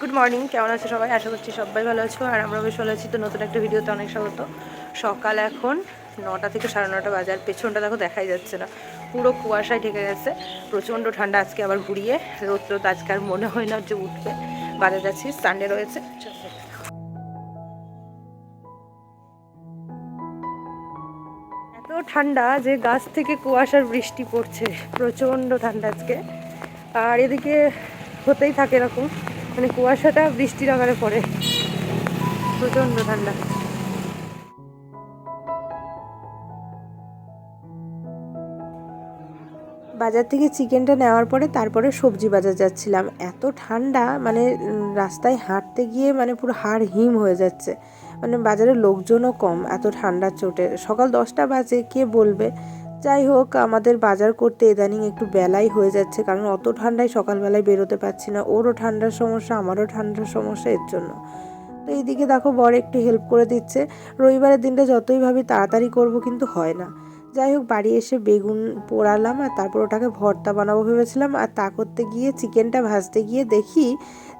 Good morning কেমন আছো সবাই? আশা করছি সবাই ভালো আছো। আর আমরা বেশ ভালো আছি। তো নতুন একটা ভিডিওতে অনেক স্বাগত। সকাল এখন। নটা থেকে সাড়ে নটা বাজার, পেছনটা দেখো দেখাই যাচ্ছে না। পুরো কুয়াশায় ঢেকে গেছে, প্রচণ্ড ঠান্ডা আজকে আবার ঘুরিয়ে, রোদ রোদ আজকে আর মনে হয় না যে উঠবে। বাজার যাচ্ছি সানডে রয়েছে। এত ঠান্ডা যে গাছ থেকে কুয়াশার বৃষ্টি পড়ছে, প্রচণ্ড ঠান্ডা আজকে। আর এদিকে হতেই থাকে এরকম মানে কুয়াশাটা বৃষ্টির আকারে পড়ে, প্রচণ্ড ঠান্ডা। বাজার থেকে চিকেনটা নেওয়ার পরে তারপরে সবজি বাজার যাচ্ছিলাম। এত ঠান্ডা মানে রাস্তায় হাঁটতে গিয়ে মানে পুরো হাড় হিম হয়ে যাচ্ছে। মানে বাজারে লোকজনও কম, এত ঠান্ডার চোটে। সকাল দশটা বাজে, কে বলবে? যাই হোক, আমাদের বাজার করতে ইদানিং একটু বেলাই হয়ে যাচ্ছে, কারণ অত ঠান্ডায় সকালবেলায় বেরোতে পারছি না। ওরও ঠান্ডার সমস্যা, আমারও ঠান্ডার সমস্যা এর জন্য। তো এইদিকে দেখো, বর একটু হেল্প করে দিচ্ছে। রবিবারের দিনটা যতই ভাবি তাড়াতাড়ি করব, কিন্তু হয় না। যাই হোক, বাড়ি এসে বেগুন পোড়ালাম আর তারপর ওটাকে ভর্তা বানাবো ভেবেছিলাম। আর তা করতে গিয়ে চিকেনটা ভাজতে গিয়ে দেখি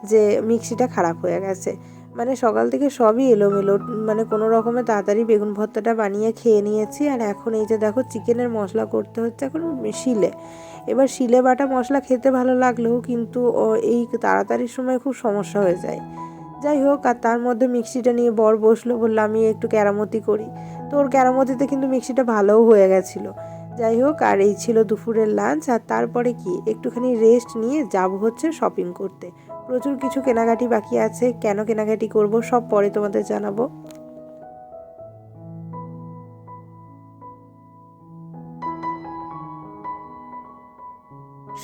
যে মিক্সিটা খারাপ হয়ে গেছে। মানে সকাল থেকে সবই এলোমেলো মানে কোনো রকমে তাড়াতাড়ি বেগুন ভর্তাটা বানিয়ে খেয়ে নিয়েছি। আর এখন এই যে দেখো, চিকেনের মশলা করতে হচ্ছে এখন শিলে। এবার শিলে বাটা মশলা খেতে ভালো লাগলেও কিন্তু এই তাড়াতাড়ির সময় খুব সমস্যা হয়ে যায়। যাই হোক, আর তার মধ্যে মিক্সিটা নিয়ে বর বসল, বলল, আমি একটু কেরামতি করি। তো ওর কেরামতিতে কিন্তু মিক্সিটা ভালোও হয়ে গেছিল। যাই হোক, আর এই ছিল দুপুরের লাঞ্চ আর তারপরে কি? একটুখানি রেস্ট নিয়ে যাব হচ্ছে শপিং করতে। প্রচুর কিছু কেনাকাটি বাকি আছে। কেন কেনাকাটি করব সব পরে তোমাদের জানাব।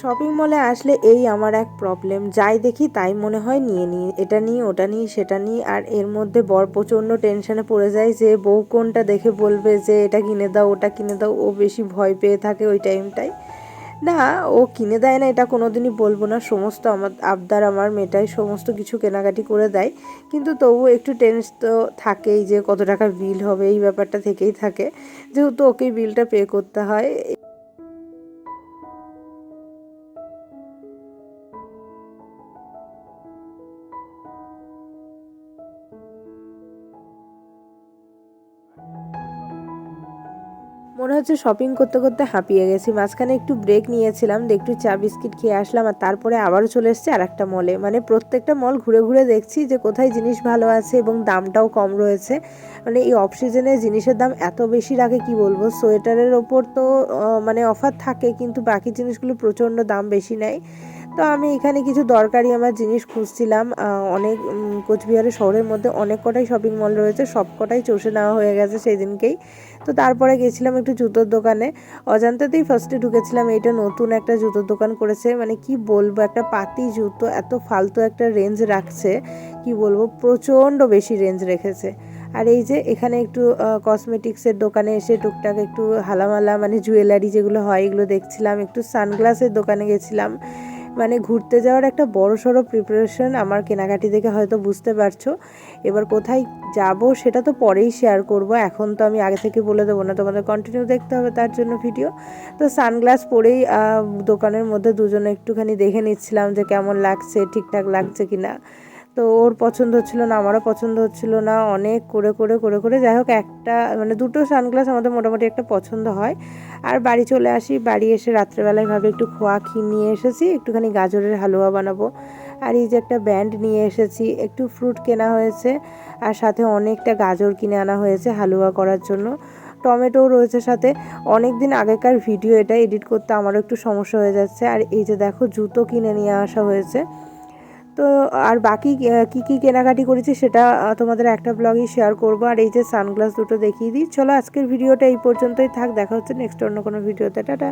শপিং মলে আসলে এই আমার এক প্রবলেম যাই দেখি তাই মনে হয় নিয়ে নিই। এটা নিই, ওটা নিই, সেটা নিই, আর এর মধ্যে বর প্রচণ্ড টেনশনে পড়ে যায় যে বউ কোনটা দেখে বলবে যে এটা কিনে দাও, ওটা কিনে দাও, ও বেশি ভয় পেয়ে থাকে ওই টাইমটায় না, ও কিনে দেয় না, এটা কোনোদিনই বলব না। সমস্ত আমার আবদার আমার মেয়েটাই সমস্ত কিছু কেনাকাটি করে দেয়। কিন্তু তবু একটু টেনস তো থাকেই যে কত টাকা বিল হবে, এই ব্যাপারটা থেকেই থাকে। যেহেতু ওকেই বিলটা পে করতে হয় মনে হচ্ছে শপিং করতে করতে হাঁপিয়ে গেছি। মাঝখানে একটু ব্রেক নিয়েছিলাম একটু চা বিস্কিট খেয়ে আসলাম, আর তারপরে আবারও চলে এসেছি আর একটা মলে মানে প্রত্যেকটা মল ঘুরে ঘুরে দেখছি যে কোথায় জিনিস ভালো আছে এবং দামটাও কম রয়েছে। মানে এই অফ সিজনে জিনিসের দাম এত বেশি রাখে কি বলব? সোয়েটারের ওপর তো মানে অফার থাকে, কিন্তু বাকি জিনিসগুলো প্রচণ্ড দাম বেশি নেয়। তো আমি এখানে কিছু দরকারি আমার জিনিস খুঁজছিলাম। অনেক কোচবিহারের শহরের মধ্যে অনেক কটাই শপিং মল রয়েছে সব কটাই চষে নেওয়া হয়ে গেছে সেই দিনকেই তো তারপরে গেছিলাম একটু জুতোর দোকানে। অজান্তাতেই ফার্স্টে ঢুকেছিলাম এটা নতুন একটা জুতোর দোকান করেছে। মানে কি বলব, একটা পাতি জুতো, এত ফালতু একটা রেঞ্জ রাখছে, কি বলব, প্রচণ্ড বেশি রেঞ্জ রেখেছে। আর এই যে এখানে একটু কসমেটিক্সের দোকানে এসে টুকটাক একটু হালামালা মানে জুয়েলারি যেগুলো হয়, এগুলো দেখছিলাম। একটু সানগ্লাসের দোকানে গেছিলাম। মানে ঘুরতে যাওয়ার একটা বড় সড়ো প্রিপারেশন আমার কেনাকাটি দেখে হয়তো বুঝতে পারছ। এবার কোথায় যাব সেটা তো পরেই শেয়ার করব। এখন তো আমি আগে থেকে বলে দেবো না, তোমাদের কন্টিনিউ দেখতে হবে তার জন্য ভিডিও তো সানগ্লাস পরেই দোকানের মধ্যে দুজনে একটুখানি দেখে নিচ্ছিলাম যে কেমন লাগছে, ঠিকঠাক লাগছে কি না তো ওর পছন্দ হচ্ছিল না, আমারও পছন্দ হচ্ছিল না, অনেক করে করে করে করে। যাই হোক, একটা মানে দুটো সানগ্লাস আমাদের মোটামুটি একটা পছন্দ হয়। আর বাড়ি চলে আসি, বাড়ি এসে রাত্রেবেলায় ভাবে একটু খোয়া ক্ষীর নিয়ে এসেছি, একটুখানি গাজরের হালুয়া বানাবো। আর এই যে একটা ব্যান্ড নিয়ে এসেছি, একটু ফ্রুট কেনা হয়েছে, আর সাথে অনেকটা গাজর কিনে আনা হয়েছে হালুয়া করার জন্য। টমেটোও রয়েছে সাথে। অনেক দিন আগেকার ভিডিও এটা, এডিট করতে আমারও একটু সমস্যা হয়ে যাচ্ছে। আর এই যে দেখো, জুতো কিনে নিয়ে আসা হয়েছে। তো আর বাকি কী কি কেনাকাটি করেছি সেটা তোমাদের একটা ব্লগই শেয়ার করব। আর এই যে সানগ্লাস দুটো দেখিয়ে দিই। চলো আজকের ভিডিওটা এই পর্যন্তই থাক। দেখা হচ্ছে নেক্সট অন্য কোনো ভিডিওতে টাটা।